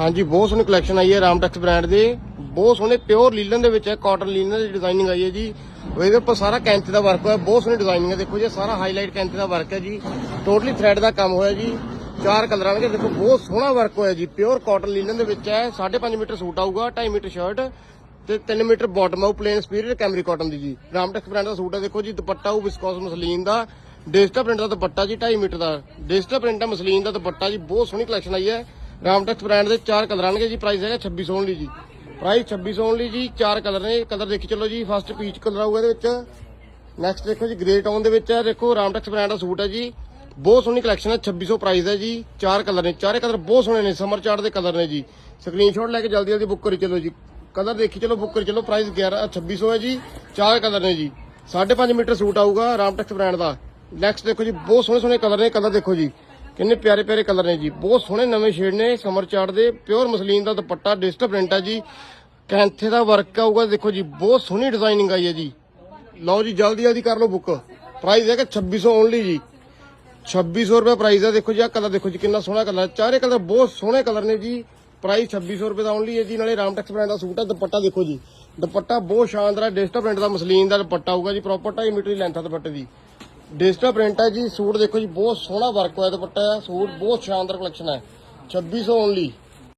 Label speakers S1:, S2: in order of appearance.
S1: ਹਾਂਜੀ, ਬਹੁਤ ਸੋਹਣੀ ਕਲੈਕਸ਼ਨ ਆਈ ਹੈ ਰਾਮਟੈਕਸ ਬ੍ਰਾਂਡ ਦੇ। ਬਹੁਤ ਸੋਹਣੇ ਪਿਓਰ ਲੀਲਨ ਦੇ ਵਿੱਚ ਹੈ ਕਾਟਨ ਲੀਲਨ ਦੀ ਡਿਜ਼ਾਈਨਿੰਗ ਆਈ ਹੈ ਜੀ। ਇਹਦੇ ਉੱਪਰ ਸਾਰਾ ਕੈਂਚੇ ਦਾ ਵਰਕ ਹੋਇਆ, ਬਹੁਤ ਸੋਹਣੀ ਡਿਜ਼ਾਈਨਿੰਗ ਹੈ। ਦੇਖੋ ਜੀ ਸਾਰਾ ਹਾਈਲਾਈਟ ਕੈਂਚੇ ਦਾ ਵਰਕ ਹੈ ਜੀ। ਟੋਟਲੀ ਥ੍ਰੈਡ ਦਾ ਕੰਮ ਹੋਇਆ ਜੀ। ਚਾਰ ਕਲਰਾਂ ਦੇ ਦੇਖੋ, ਬਹੁਤ ਸੋਹਣਾ ਵਰਕ ਹੋਇਆ ਜੀ। ਪਿਓਰ ਕਾਟਨ ਲੀਲਨ ਦੇ ਵਿੱਚ ਹੈ 5.5 ਮੀਟਰ ਸੂਟ ਆਊਗਾ 2.5 ਮੀਟਰ ਸ਼ਰਟ ਤੇ 3 ਮੀਟਰ ਬਾਟਮ ਆਊ ਪਲੇਨ ਸਪੀਰੀਅਰ ਕੈਮਰੀ ਕਾਟਨ ਦੀ ਜੀ। ਰਾਮਟੈਕਸ ਬ੍ਰਾਂਡ ਦਾ ਸੂਟ ਹੈ, ਦੇਖੋ ਜੀ, ਦੁਪੱਟਾ ਉਹ ਵਿਸਕੋਸ ਮਸਲੀਨ ਦਾ। ਡਿਜੀਟਲ ਪ੍ਰਿੰਟ ਦਾ ਦੁਪੱਟਾ ਜੀ 2.5 ਮੀਟਰ ਦਾ। ਡਿਜੀਟਲ ਪ੍ਰਿੰਟ ਦਾ ਮਸਲੀਨ ਦਾ ਦੁਪੱਟਾ ਜੀ, ਬਹੁਤ ਸੋਹਣੀ ਕਲੈਕਸ਼ਨ ਆਈ ਹੈ। ਰਾਮਟੈਕਸ ਬ੍ਰਾਂਡ ਦੇ ਚਾਰ ਕਲਰ ਆਣਗੇ ਜੀ ਪ੍ਰਾਈਸ ਹੈਗਾ 2600 ਓਨਲੀ ਜੀ। ਪ੍ਰਾਈਸ 2600 ਓਨਲੀ ਜੀ, ਚਾਰ ਕਲਰ ਨੇ ਕਲਰ ਦੇਖੀ ਚੱਲੋ ਜੀ ਫਸਟ ਪੀਚ ਕਲਰ ਆਊਗਾ ਇਹਦੇ ਵਿੱਚ। ਨੈਕਸਟ ਦੇਖੋ ਜੀ ਗ੍ਰੇ ਟਾਊਨ ਦੇ ਵਿੱਚ ਹੈ ਦੇਖੋ ਰਾਮਟੈਕਸ ਬ੍ਰਾਂਡ ਦਾ ਸੂਟ ਹੈ ਜੀ। ਬਹੁਤ ਸੋਹਣੀ ਕਲੈਕਸ਼ਨ ਹੈ 2600 ਪ੍ਰਾਈਸ ਹੈ ਜੀ, ਚਾਰ ਕਲਰ ਨੇ, ਚਾਰੇ ਕਲਰ ਬਹੁਤ ਸੋਹਣੇ ਨੇ ਸਮਰ ਚਾਰਟ ਦੇ ਕਲਰ ਨੇ ਜੀ। ਸਕਰੀਨਸ਼ਾਟ ਲੈ ਕੇ ਜਲਦੀ ਜਲਦੀ ਬੁੱਕ ਕਰੀ ਚਲੋ ਜੀ। ਕਲਰ ਦੇਖੀ ਚਲੋ ਬੁੱਕ ਕਰੀ ਚਲੋ ਪ੍ਰਾਈਸ 11 2600 ਹੈ ਜੀ, ਚਾਰ ਕਲਰ ਨੇ ਜੀ। 5.5 ਮੀਟਰ ਸੂਟ ਆਊਗਾ ਰਾਮਟੈਕਸ ਬ੍ਰਾਂਡ ਦਾ। ਨੈਕਸਟ ਦੇਖੋ ਜੀ, ਬਹੁਤ ਸੋਹਣੇ ਸੋਹਣੇ ਕਲਰ ਨੇ ਕਲਰ ਦੇਖੋ ਜੀ। ਕਿੰਨੇ ਪਿਆਰੇ ਪਿਆਰੇ ਕਲਰ ਨੇ ਜੀ। ਬਹੁਤ ਸੋਹਣੇ ਨਵੇਂ ਸ਼ੇਡ ਨੇ, ਸਮਰ ਚਾਰਟ ਦੇ ਪਿਓਰ ਮਸਲੀਨ ਦਾ ਦੁਪੱਟਾ ਡਿਜੀਟਲ ਪ੍ਰਿੰਟ ਹੈ ਜੀ। ਕੈਂਥੇ ਦਾ ਵਰਕ ਆਊਗਾ, ਦੇਖੋ ਜੀ, ਬਹੁਤ ਸੋਹਣੀ ਡਿਜ਼ਾਈਨਿੰਗ ਆਈ ਹੈ ਜੀ। ਲਓ ਜੀ, ਜਲਦੀ ਜਲਦੀ ਕਰ ਲਓ ਬੁੱਕ ਪ੍ਰਾਈਸ ਹੈਗਾ ਕਿ 2600 ਓਨਲੀ ਜੀ। 2600 ਰੁਪਏ ਪ੍ਰਾਈਸ ਹੈ ਦੇਖੋ ਜੀ ਆ ਕਲਰ ਦੇਖੋ ਜੀ, ਕਿੰਨਾ ਸੋਹਣਾ ਕਲਰ ਚਾਰੇ ਕਲਰ ਬਹੁਤ ਸੋਹਣੇ ਕਲਰ ਨੇ ਜੀ। ਪ੍ਰਾਈਸ 2600 ਰੁਪਏ ਦਾ ਓਨਲੀ ਹੈ ਜੀ। ਨਾਲੇ ਰਾਮਟੈਕਸ ਬ੍ਰਾਂਡ ਦਾ ਸੂਟ ਹੈ ਦੁਪੱਟਾ ਦੇਖੋ ਜੀ। ਦੁਪੱਟਾ ਬਹੁਤ ਸ਼ਾਨਦਾਰ ਹੈ ਡਿਜੀਟਲ ਪ੍ਰਿੰਟ ਦਾ ਮਸਲੀਨ ਦਾ ਦੁਪੱਟਾ ਆਊਗਾ ਜੀ ਪ੍ਰੋਪਰ 2.5 ਮੀਟਰ ਦੀ ਲੈਂਥ ਆ ਦੁਪੱਟੇ ਦੀ। ਡਿਜੀਟਲ ਪ੍ਰਿੰਟ ਹੈ ਜੀ, ਸੂਟ ਦੇਖੋ ਜੀ, ਬਹੁਤ ਸੋਹਣਾ ਵਰਕ ਹੋਇਆ ਦੁਪੱਟਾ ਹੈ, ਸੂਟ ਬਹੁਤ ਸ਼ਾਨਦਾਰ ਕਲੈਕਸ਼ਨ ਹੈ। 2600 ਓਨਲੀ